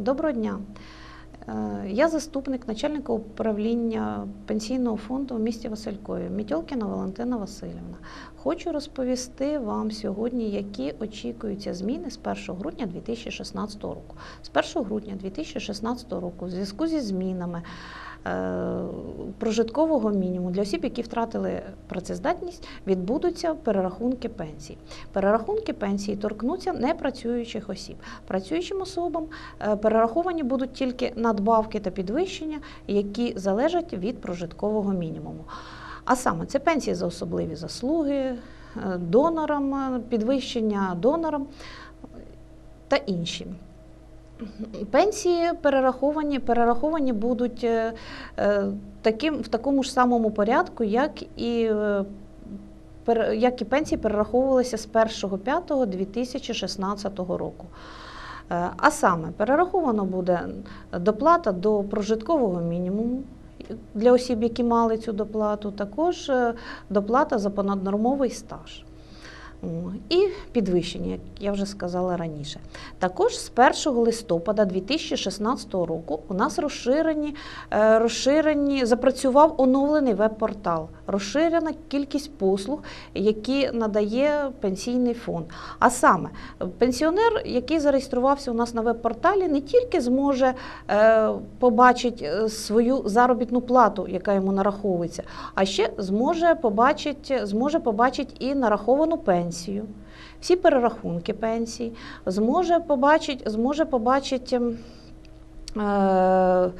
Доброго дня. Е, Я заступник начальника управління пенсійного фонду в місті Василькові, Мітьолкіна Валентина Васильівна. Хочу розповісти вам сьогодні, які очікуються зміни з 1 грудня 2016 року. З 1 грудня 2016 року, в зв'язку зі змінами прожиткового мінімуму для осіб, які втратили працездатність, відбудуться перерахунки пенсій. Перерахунки пенсії торкнуться непрацюючих осіб. Працюючим особам е, перераховані будуть тільки надбавки та підвищення, які залежать від прожиткового мінімуму. А саме це пенсії за особливі заслуги, е, донорам, е, підвищення донорам та інші. Пенсії перераховані, перераховані будуть е, е, таким, в такому ж самому порядку, як і, е, як і пенсії перераховувалися з 1.5.2016 року. А саме перераховано буде доплата до прожиткового мінімуму для осіб, які мали цю доплату, також доплата за понаднормовий стаж. І підвищення, як я вже сказала раніше. Також з 1 листопада 2016 року у нас розширені, е, розширені запрацював оновлений веб-портал, розширена кількість послуг, які надає пенсійний фонд. А саме, пенсіонер, який зареєструвався у нас на веб-порталі, не тільки зможе е, побачити свою заробітну плату, яка йому нараховується, а ще зможе побачити, зможе побачити і нараховану пенсію. Всі перерахунки пенсій, зможе побачити, зможе побачити ем, е,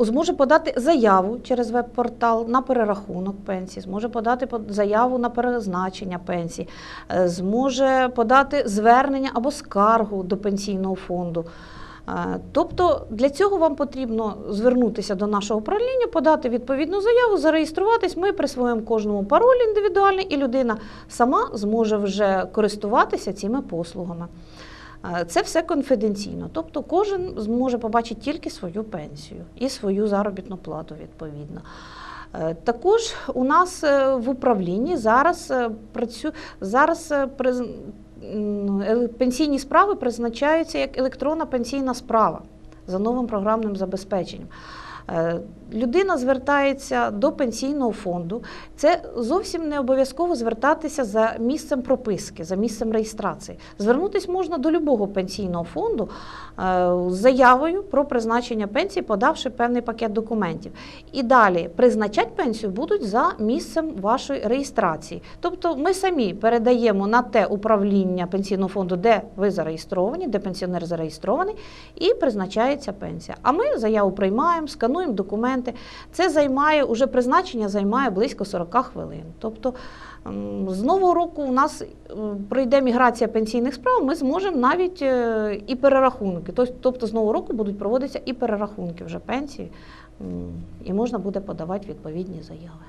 зможе подати заяву через веб-портал на перерахунок пенсії, зможе подати по- заяву на перезначення пенсії, е, зможе подати звернення або скаргу до пенсійного фонду. Тобто для цього вам потрібно звернутися до нашого управління, подати відповідну заяву, зареєструватись. Ми присвоїмо кожному пароль індивідуальний, і людина сама зможе вже користуватися цими послугами. Це все конфіденційно, тобто кожен зможе побачити тільки свою пенсію і свою заробітну плату відповідно. Е, Також у нас е, в управлінні зараз е, працю... зараз пенсійні справи призначаються як електронна пенсійна справа за новим програмним забезпеченням. Е, Людина звертається до пенсійного фонду. Це зовсім не обов'язково звертатися за місцем прописки, за місцем реєстрації. Звернутися можна до любого пенсійного фонду е, з заявою про призначення пенсії, подавши певний пакет документів. І далі призначати пенсію будуть за місцем вашої реєстрації. Тобто ми самі передаємо на те управління пенсійного фонду, де ви зареєстровані, де пенсіонер зареєстрований, і призначається пенсія. А ми заяву приймаємо, скануємо документи. Це займає уже призначення займає близько 40 хвилин. Тобто з нового року у нас пройде міграція пенсійних справ, ми зможемо навіть е, і перерахунки. Тобто з нового року будуть проводитися і перерахунки вже пенсії, і можна буде подавати відповідні заяви.